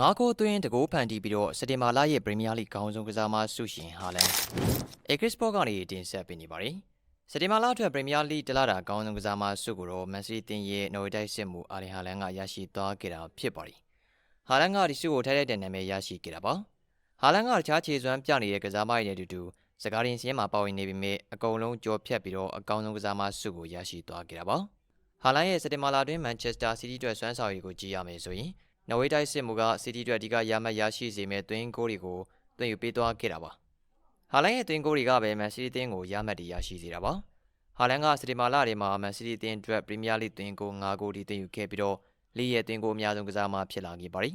ငါးကိုသွင်းတကိုးဖန်တီးပြီးတော့စက်တင်ဘာလရဲ့ပရီးမီးယားလိခေါင်းဆောင်ကစားမဆုရှင်ဟာလန်အေဂရစ်ပေါ့ကနေတင်ဆက်ပေးနေပါတယ်စက်တင်ဘာလအတွက်ပရီးမီးယားလိတလာတာခေါင်းဆောင်ကစားမဆုကိုတော့မန်စီးတီးတင်ရဲ့နော်ဝေတိုက်စစ်မှုအာလင်ဟာလန်ကရရှိသွားခဲ့တာဖြစ်ပါတယ်ဟာလန်ကဒီဆုကိုထိုက်တဲ့နာမည်ရရှိခဲ့တာပါဟာလန်ကတခြားခြေစွမ်းပြနေတဲ့ကစားမတွေနဲ့အတူတူစကားရင်စင်းမှာပါဝင်နေပေမဲ့အကုန်လုံးကြော်ဖြတ်ပြီးတော့အကောင်းဆုံးကစားမဆုကိုရရှိသွားခဲ့တာပါဟာလန်ရဲ့စက်တင်ဘာလတွင်မန်ချက်စတာစီးတီးအတွက်စွမ်းဆောင်ရည်ကိုကြည့်ရမယ်ဆိုရင် နော်ဝေးတိုက်စစ်မှုကစီးတီးအတွက်အဓိကရမှတ်ရရှိစေမဲ့သွင်းကိုတွေကိုသွင်းယူပေးသွားခဲ့တာပါဟာလန်ရဲ့သွင်းကိုတွေကပဲမန်စီးတီးတင်းကိုရမှတ်တွေရရှိစေတာပါဟာလန်ကစတီမာလာတွေမှာမန်စီးတီးတင်းအတွက်ပရီးမီးယားလိသွင်းကို9ဂိုးထိသွင်းယူခဲ့ပြီးတော့လီရဲ့သွင်းကိုအများဆုံးကစားမှဖြစ်လာခဲ့ပါတယ်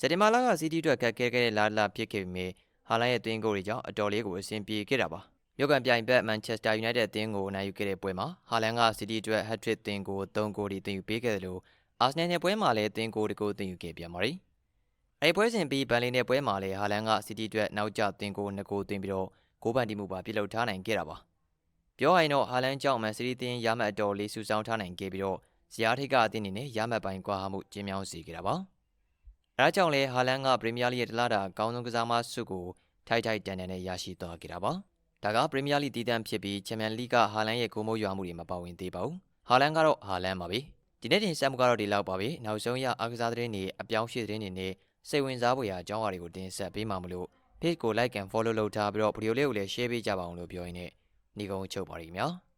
စတီမာလာကစီးတီးအတွက်ခက်ခဲခဲ့တဲ့လာလာဖြစ်ခဲ့ပေမဲ့ဟာလန်ရဲ့သွင်းကိုတွေကြောင့်အတော်လေးကိုအဆင်ပြေခဲ့တာပါမြို့ကန်ပြိုင်ဘက်မန်ချက်စတာယူနိုက်တက်အသင်းကိုနိုင်ယူခဲ့တဲ့ပွဲမှာဟာလန်ကစီးတီးအတွက်ဟက်ထရစ်သွင်းကို3ဂိုးထိသွင်းယူပေးခဲ့တယ်လို့ အာဆနယ်နယ်ပွဲမှာလည်းအသင်းကိုတကိုးတင်ယူခဲ့ပြန်ပါတယ်။အဲဒီပွဲစဉ်ပြီးဘန်လီနယ်ပွဲမှာလည်းဟာလန်ကစီးတီးအတွက်နောက်ကျတင်ကိုနှစ်ကိုတင်ပြီးတော့ဂိုးပန်တီမှုပါပြုလုပ်ထားနိုင်ခဲ့တာပါ။ပြောရရင်တော့ဟာလန်ကြောင့်မန်စီးတီးတင်ရမှတ်အတော်လေးဆူဆောင်းထားနိုင်ခဲ့ပြီးတော့ဇယားထိကအသင်းအနေနဲ့ရမှတ်ပိုင်းကွာဟမှုကျင်းမြောင်းစေခဲ့တာပါ။အဲဒါကြောင့်လည်းဟာလန်ကပရီးမီးယားလိရဲ့တလားတာအကောင်းဆုံးကစားမဆုကိုထိုက်ထိုက်တန်တန်နဲ့ရရှိသွားခဲ့တာပါ။ဒါကပရီးမီးယားလိတည်တံ့ဖြစ်ပြီးချန်ပီယံလိကဟာလန်ရဲ့ဂိုးမိုးရွာမှုတွေမပါဝင်သေးပါဘူး။ဟာလန်ကတော့ဟာလန်ပါပဲ။ ဒီနေ့တင်ဆက်မှုကတော့ဒီလောက်ပါပဲနောက်ဆုံးရအားကစားသတင်းတွေအပြောင်းအရွှေ့သတင်းတွေနဲ့စိတ်ဝင်စားဖွယ်ရာအကြောင်းအရာတွေကိုတင်ဆက်ပေးမှာမလို့ page ကို like and follow လုပ်ထားပြီးတော့ဗီဒီယိုလေးကိုလည်း share ပေးကြပါအောင်လို့ပြောရင်းနဲ့ညီကုန်းချုပ်ပါရခင်ဗျာ။